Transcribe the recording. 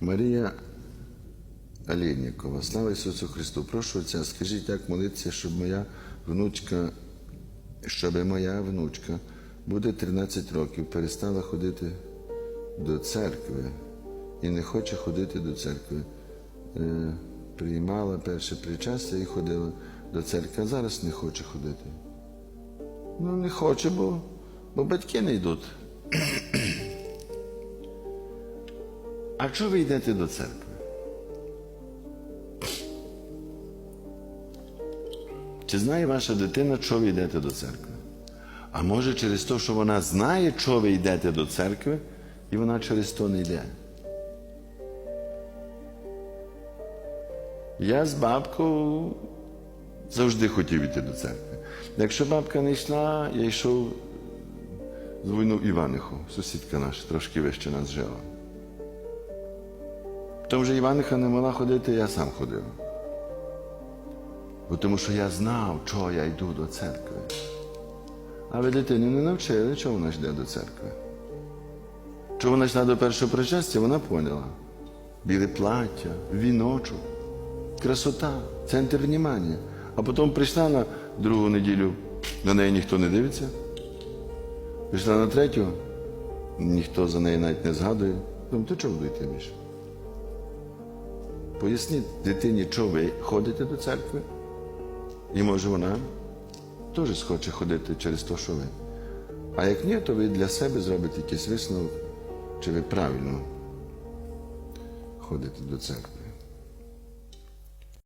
Марія Олєнікова. Слава Ісусу Христу! Прошу Отця, скажіть, як молитися, щоб моя внучка, щоб моя внучка буде 13 років, перестала ходити до церкви і не хоче ходити до церкви. Е, приймала перше причастя і ходила до церкви, а зараз не хоче ходити. Ну, не хоче, бо, бо батьки не йдуть. А чого ви йдете до церкви? Чи знає ваша дитина, що ви йдете до церкви? А може через те, що вона знає, що ви йдете до церкви, і вона через то не йде. Я з бабкою завжди хотів йти до церкви. Якщо бабка не йшла, я йшов з війну Іваниху, сусідка наша, трошки вище нас жила. Тому вже Іваниха не могла ходити, я сам ходив. Бо тому що я знав, чого я йду до церкви. А ви дитину не навчили, чого вона йде до церкви. Чого вона йшла до першого причастя, вона поняла. Біле плаття, віночок, красота, центр внимання. А потім прийшла на другу неділю, на неї ніхто не дивиться. Прийшла на третю, ніхто за неї навіть не згадує. Думаю, то чого ви більше? Поясніть дитині, чого ви ходите до церкви, і може вона теж схоче ходити через те, що ви. А як ні, то ви для себе зробите якийсь висновок, чи ви правильно ходите до церкви.